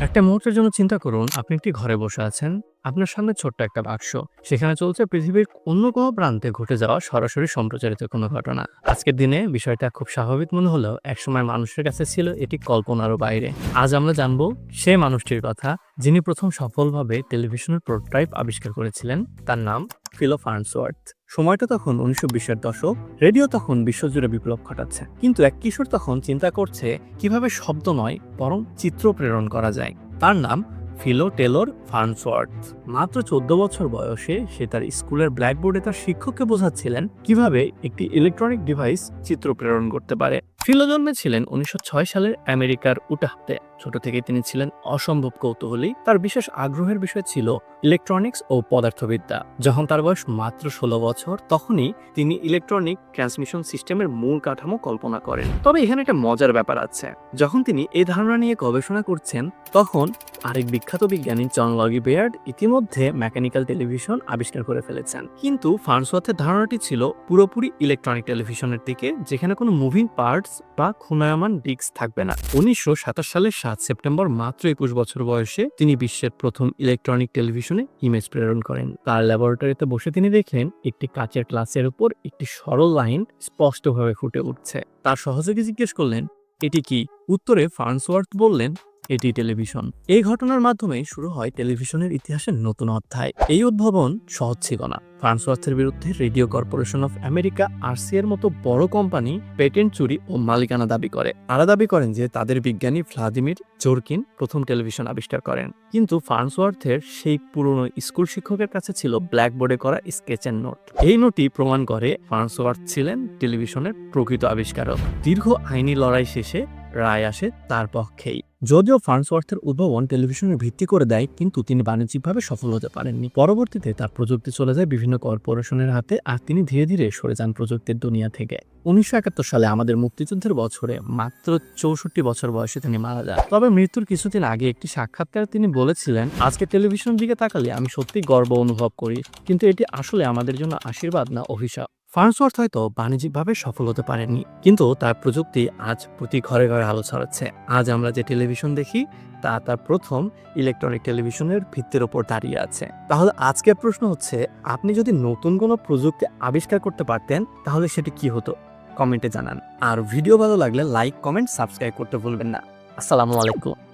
একটা মুহূর্তের জন্য চিন্তা করুন আপনি একটি ঘরে বসে আছেন। আপনার সামনে ছোট্ট একটা বাক্স। সেখানে চলছে পৃথিবীর অন্য কোনো প্রান্তে ঘটে যাওয়া সরাসরি সম্প্রচারিত কোনো ঘটনা। আজকের দিনে বিষয়টা খুব স্বাভাবিক মনে হলেও একসময় মানুষের কাছে ছিল এটি কল্পনারও বাইরে। আজ আমরা জানব সে মানুষটির কথা, যিনি প্রথম সফলভাবে টেলিভিশনের প্রোটোটাইপ আবিষ্কার করেছিলেন। তার নাম ফিলো ফার্নসওয়ার্থ। সময়টা তখন উনিশশো বিশের দশক। রেডিও তখন বিশ্বজুড়ে বিপ্লব ঘটাচ্ছে। কিন্তু এক কিশোর তখন চিন্তা করছে কীভাবে শব্দ নয়, বরং চিত্র প্রেরণ করা যায়। তার নাম ফিলো টেলর ফার্নসওয়ার্থ মাত্র চোদ্দ বছর বয়সে সে তার স্কুলের ব্ল্যাকবোর্ডে তার শিক্ষককে বোঝাচ্ছিলেন কীভাবে একটি ইলেকট্রনিক ডিভাইস চিত্র প্রেরণ করতে পারে। ফিলো জন্মেছিলেন উনিশশো সালের আমেরিকার উটাহতে। ছোট থেকে তিনি ছিলেন অসম্ভব কৌতূহলী। তার বিশেষ আগ্রহের বিষয় ছিল ইলেকট্রনিক্স ও পদার্থবিদ্যা। যখন তার বয়স মাত্র ষোলো বছর, তখনই তিনি ইলেকট্রনিক ট্রান্সমিশন সিস্টেমের মূল কাঠামো কল্পনা করেন। তবে এখানে একটা মজার ব্যাপার আছে। যখন তিনি এই ধারণা নিয়ে গবেষণা করছেন, তখন আরেক বিখ্যাত বিজ্ঞানী জন লগি বেয়ার্ড ইতিমধ্যে মেকানিক্যাল টেলিভিশন আবিষ্কার করে ফেলেছেন। কিন্তু ফার্নসওয়াথের ধারণাটি ছিল পুরোপুরি ইলেকট্রনিক টেলিভিশনের দিকে, যেখানে কোনো মুভিং পার্টস বা খুনায়মান ডিস্ক থাকবে না। উনিশশো সালের সাত সেপ্টেম্বর মাত্র একুশ বছর বয়সে তিনি বিশ্বের প্রথম ইলেকট্রনিক টেলিভিশনে ইমেজ প্রেরণ করেন। তার ল্যাবরেটরিতে বসে তিনি দেখলেন একটি কাচের গ্লাসের উপর একটি সরল লাইন স্পষ্টভাবে ফুটে উঠছে। তার সহযোগী জিজ্ঞেস করলেন, এটি কি? উত্তরে ফার্নসওয়ার্থ বললেন, এটি টেলিভিশন। এই ঘটনার মাধ্যমে শুরু হয় টেলিভিশনের ইতিহাসের নতুন অধ্যায়। এই উদ্ভাবন সহজ ছিল না। ফ্রান্সওয়ার্থের বিরুদ্ধে radio corporation of America, RC এর মতো বড় কোম্পানি পেটেন্ট চুরি ও মালিকানা দাবি করে। তারা দাবি করেন যে তাদের বিজ্ঞানী ভ্লাদিমির জোরকিন প্রথম টেলিভিশন আবিষ্কার করেন। কিন্তু ফার্নসওয়ার্থের সেই পুরনো স্কুল শিক্ষকের কাছে ছিল ব্ল্যাকবোর্ডে করা স্কেচের নোট। এই নোটই প্রমাণ করে ফার্নসওয়ার্থ ছিলেন টেলিভিশনের প্রকৃত আবিষ্কারক। দীর্ঘ আইনি লড়াই শেষে রায় আসে তার পক্ষেই। যদিও ফার্নসওয়ার্থের উদ্ভাবন টেলিভিশনের ভিত্তি করে দেয়, কিন্তু তিনি বাণিজ্যিকভাবে সফল হতে পারেননি। পরবর্তীতে তার প্রযুক্তি চলে যায় বিভিন্ন কর্পোরেশনের হাতে, আর তিনি ধীরে ধীরে সরে যান প্রযুক্তির দুনিয়া থেকে। উনিশশো একাত্তর সালে আমাদের মুক্তিযুদ্ধের বছরে মাত্র চৌষট্টি বছর বয়সে তিনি মারা যান। তবে মৃত্যুর কিছুদিন আগে একটি সাক্ষাৎকারে তিনি বলেছিলেন, আজকে টেলিভিশনের দিকে তাকালে আমি সত্যি গর্ব অনুভব করি, কিন্তু এটি আসলে আমাদের জন্য আশীর্বাদ না অভিশাপ। ফার্নসওয়ার্থ হয়তো বাণিজ্যিকভাবে সফল হতে পারেননি কিন্তু তার প্রযুক্তি আজ প্রতি ঘরে ঘরে আলো ছড়াচ্ছে। আজ আমরা যে টেলিভিশন দেখি, তা তার প্রথম ইলেকট্রনিক টেলিভিশনের ভিত্তির ওপর দাঁড়িয়ে আছে। তাহলে আজকের প্রশ্ন হচ্ছে, আপনি যদি নতুন কোনো প্রযুক্তি আবিষ্কার করতে পারতেন, তাহলে সেটি কি হতো? কমেন্টে জানান। আর ভিডিও ভালো লাগলে লাইক, কমেন্ট, সাবস্ক্রাইব করতে ভুলবেন না। আসসালামু আলাইকুম।